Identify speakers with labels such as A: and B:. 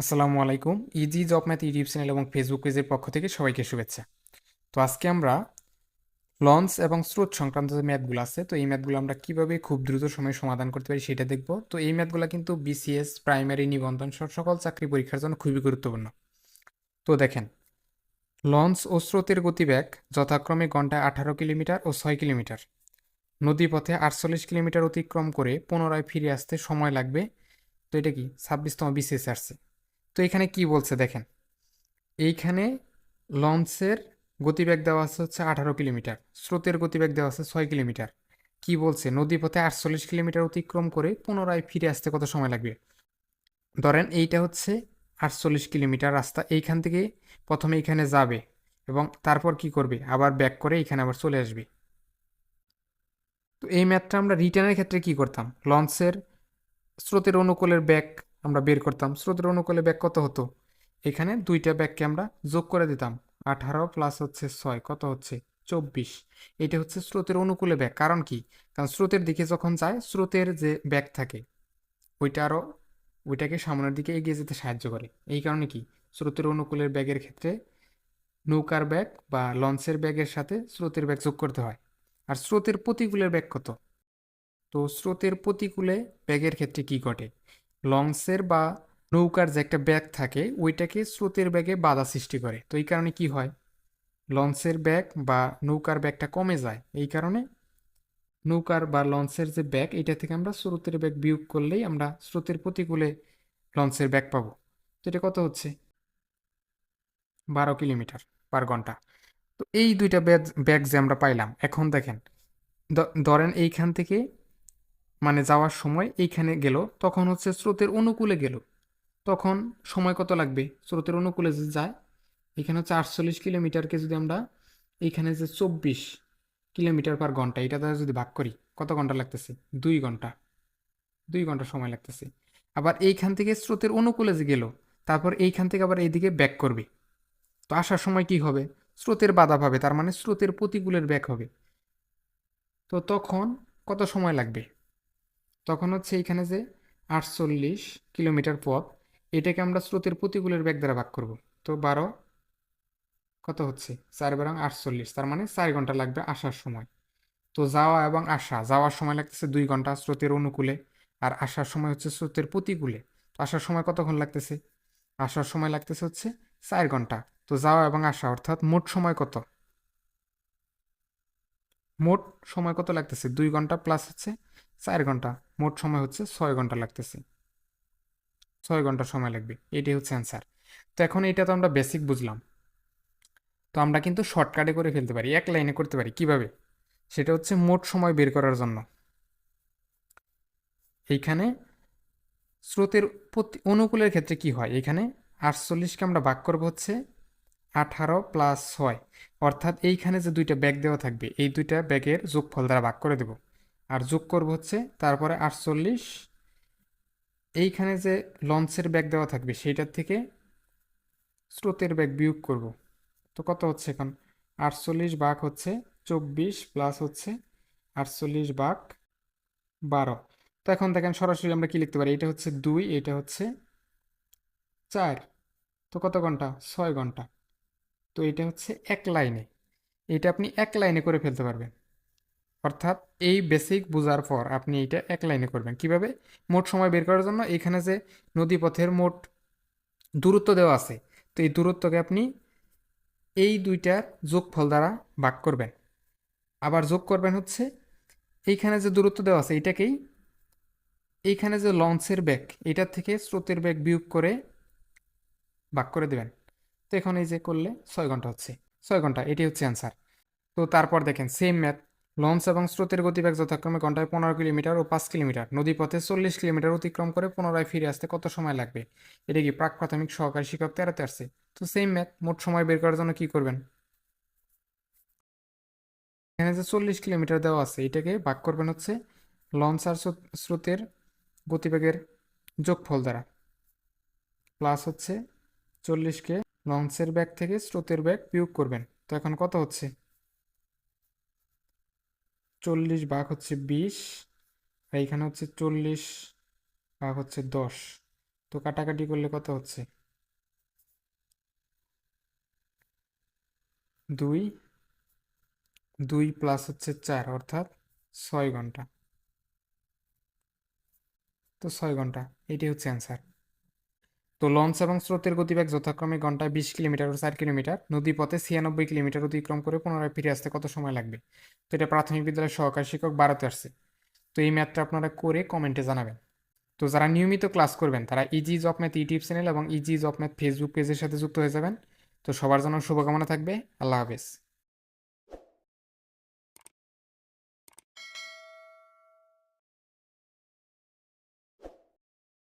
A: আসসালামু আলাইকুম। Easy job math YouTube channel এবং ফেসবুক পেজের পক্ষ থেকে সবাইকে শুভেচ্ছা। তো আজকে আমরা লঞ্চ এবং স্রোত সংক্রান্ত যে ম্যাথগুলো আছে, তো এই ম্যাথগুলো আমরা কীভাবে খুব দ্রুত সময়ে সমাধান করতে পারি সেটা দেখব। তো এই ম্যাথগুলো কিন্তু বিসিএস প্রাইমারি নিবন্ধন সহ সকল চাকরি পরীক্ষার জন্য খুবই গুরুত্বপূর্ণ। তো দেখেন লঞ্চ ও স্রোতের গতিবেগ যথাক্রমে ঘন্টায় আঠারো কিলোমিটার ও ছয় কিলোমিটার। নদীপথে আটচল্লিশ কিলোমিটার অতিক্রম করে পুনরায় ফিরে আসতে সময় লাগবে। তো এটা কি? ছাব্বিশতম বিসিএস আসছে। তো এখানে কি বলছে দেখেন? এইখানে লঞ্চের গতিবেগ দেওয়া আছে হচ্ছে আঠারো কিলোমিটার, স্রোতের গতিবেগ দেওয়া আছে ছয় কিলোমিটার। কি বলছে? নদীপথে আটচল্লিশ কিলোমিটার অতিক্রম করে পুনরায় ফিরে আসতে কত সময় লাগবে? ধরেন এইটা হচ্ছে আটচল্লিশ কিলোমিটার রাস্তা, এইখান থেকে প্রথমে এইখানে যাবে এবং তারপর কি করবে? আবার ব্যাক করে এইখানে আবার চলে আসবে। তো এই ম্যাথটা আমরা রিটার্নের ক্ষেত্রে কি করতাম? লঞ্চের স্রোতের অনুকূলের ব্যাক আমরা বের করতাম। স্রোতের অনুকূলে ব্যাগ কত হতো? এখানে দুইটা ব্যাগকে আমরা যোগ করে দিতাম। আঠারো প্লাস হচ্ছে ছয়, কত হচ্ছে? চব্বিশ। এটা হচ্ছে স্রোতের অনুকূলে ব্যাগ। কারণ কি? কারণ স্রোতের দিকে যখন যায়, স্রোতের যে ব্যাগ থাকে, ওইটা আরও ওইটাকে সামনের দিকে এগিয়ে যেতে সাহায্য করে। এই কারণে কি? স্রোতের অনুকূলের ব্যাগের ক্ষেত্রে নৌকার ব্যাগ বা লঞ্চের ব্যাগের সাথে স্রোতের ব্যাগ যোগ করতে হয়। আর স্রোতের প্রতিকূলের ব্যাগ কত? তো স্রোতের প্রতিকূলে ব্যাগের ক্ষেত্রে কি ঘটে? লঞ্চের বা নৌকার যে একটা ব্যাগ থাকে, ওইটাকে স্রোতের ব্যাগে বাধা সৃষ্টি করে। তো এই কারণে কি হয়? লঞ্চের ব্যাগ বা নৌকার ব্যাগটা কমে যায়। এই কারণে নৌকার বা লঞ্চের যে ব্যাগ, এটা থেকে আমরা স্রোতের ব্যাগ বিয়োগ করলেই আমরা স্রোতের প্রতিকূলে লঞ্চের ব্যাগ পাবো। তো এটা কত হচ্ছে? বারো কিলোমিটার পার ঘণ্টা। তো এই দুইটা ব্যাগ ব্যাগ যে আমরা পাইলাম, এখন দেখেন ধরেন এইখান থেকে মানে যাওয়ার সময় এইখানে গেল, তখন হচ্ছে স্রোতের অনুকূলে গেল। তখন সময় কত লাগবে? স্রোতের অনুকূলে যে যায়, এখানে হচ্ছে আটচল্লিশ কিলোমিটারকে যদি আমরা, এইখানে যে চব্বিশ কিলোমিটার পার ঘণ্টা, এটা দ্বারা যদি ভাগ করি, কত ঘণ্টা লাগতেছে? দুই ঘণ্টা। দুই ঘণ্টা সময় লাগতেছে। আবার এইখান থেকে স্রোতের অনুকূলে যে গেল, তারপর এইখান থেকে আবার এইদিকে ব্যাক করবে। তো আসার সময় কি হবে? স্রোতের বাধা পাবে, তার মানে স্রোতের প্রতিকূলের ব্যাক হবে। তো তখন কত সময় লাগবে? তখন হচ্ছে এইখানে যে আটচল্লিশ কিলোমিটার পথ, এটাকে আমরা স্রোতের প্রতিকূলের ব্যাগ দ্বারা ভাগ করব। তো বারো কত হচ্ছে? চার বারং আটচল্লিশ, তার মানে চার ঘণ্টা লাগবে আসার সময়। তো যাওয়া এবং আসা, যাওয়ার সময় লাগতেছে দুই ঘণ্টা স্রোতের অনুকূলে আর আসার সময় হচ্ছে স্রোতের প্রতিকূলে। তো আসার সময় কতক্ষণ লাগতেছে? আসার সময় লাগতেছে হচ্ছে চার ঘণ্টা। তো যাওয়া এবং আসা, অর্থাৎ মোট সময় কত? মোট সময় কত লাগতেছে? দুই ঘণ্টা প্লাস হচ্ছে চার ঘণ্টা। মোট সময় হচ্ছে ছয় ঘণ্টা লাগতেছে। ছয় ঘণ্টা সময় লাগবে। এটাই হচ্ছে অ্যান্সার তো এখন এটা তো আমরা বেসিক বুঝলাম। তো আমরা কিন্তু শর্টকাটে করে ফেলতে পারি, এক লাইনে করতে পারি। কীভাবে? সেটা হচ্ছে মোট সময় বের করার জন্য। এইখানে স্রোতের প্রতি অনুকূলের ক্ষেত্রে কি হয়? এখানে আটচল্লিশকে আমরা ভাগ করব হচ্ছে আঠারো প্লাস ছয়। অর্থাৎ এইখানে যে দুইটা ব্যাগ দেওয়া থাকবে, এই দুইটা ব্যাগের যোগফল দ্বারা ভাগ করে দেব। আর যোগ করব হচ্ছে, তারপরে আটচল্লিশ। এইখানে যে লঞ্চের ব্যাগ দেওয়া থাকবে, সেইটার থেকে স্রোতের ব্যাগ বিয়োগ করব। তো কত হচ্ছে এখন? আটচল্লিশ ভাগ হচ্ছে চব্বিশ প্লাস হচ্ছে আটচল্লিশ ভাগ বারো। তো এখন দেখেন সরাসরি আমরা কি লিখতে পারি? এটা হচ্ছে দুই, এটা হচ্ছে চার। তো কত ঘণ্টা? ছয় ঘণ্টা। তো এটা হচ্ছে এক লাইনে। এটা আপনি এক লাইনে করে ফেলতে পারবেন। অর্থাৎ এই বেসিক বোঝার পর আপনি এটা এক লাইনে করবেন। কীভাবে? মোট সময় বের করার জন্য এখানে যে নদীপথের মোট দূরত্ব দেওয়া আছে, তো এই দূরত্বকে আপনি এই দুইটার যোগফল দ্বারা ভাগ করবেন। আবার যোগ করবেন হচ্ছে এইখানে যে দূরত্ব দেওয়া আছে, এটাকেই এইখানে যে লঞ্চের ব্যাগ এটার থেকে স্রোতের ব্যাগ বিয়োগ করে ভাগ করে দেবেন। তো এখন এই যে করলে ছয় ঘণ্টা হচ্ছে। ছয় ঘণ্টা এটি হচ্ছে অ্যান্সার তো তারপর দেখেন সেম ম্যাথ লঞ্চ এবং স্রোতের গতিবেগ যথাক্রমে ঘন্টায় পনেরো কিলোমিটার ও পাঁচ কিলোমিটার। নদীপথে চল্লিশ কিলোমিটার অতিক্রম করে পুনরায় ফিরে আসতে কত সময় লাগবে? এটা কি প্রাক প্রাথমিক সহকারী শিক্ষক তেরোতে আসছে? তো সেম ম্যাথ মোট সময় বের করার জন্য কি করবেন? এখানে যে চল্লিশ কিলোমিটার দেওয়া আছে, এটাকে ভাগ করবেন হচ্ছে লঞ্চ আর স্রোত- স্রোতের গতিবেগের যোগফল দ্বারা। প্লাস হচ্ছে চল্লিশকে লঞ্চের ব্যাগ থেকে স্রোতের ব্যাগ বিয়োগ করবেন। তো এখন কত হচ্ছে? চল্লিশ ভাগ হচ্ছে বিশ এখানে হচ্ছে চল্লিশ ভাগ হচ্ছে দশ। তো কাটাকাটি করলে কত হচ্ছে? দুই দুই প্লাস হচ্ছে চার, অর্থাৎ ছয় ঘণ্টা। তো ছয় ঘণ্টা এটি হচ্ছে অ্যান্সার তো লঞ্চ এবং স্রোতের গতিবেগ যথাক্রমে ঘন্টায় বিশ কিলোমিটার ও চার কিলোমিটার। নদীপথে ছিয়ানব্বই কিলোমিটার অতিক্রম করে পুনরায় ফিরে আসতে কত সময় লাগবে? তো এটা প্রাথমিক বিদ্যালয়ের সহকারী শিক্ষক বারোতে আসছে। তো এই ম্যাথটা আপনারা করে কমেন্টে জানাবেন। তো যারা নিয়মিত ক্লাস করবেন, তারা easy job math YouTube channel এবং ইজি জব ম্যাথ ফেসবুক পেজের সাথে যুক্ত হয়ে যাবেন। তো সবার জন্য শুভকামনা থাকবে। আল্লাহ হাফেজ।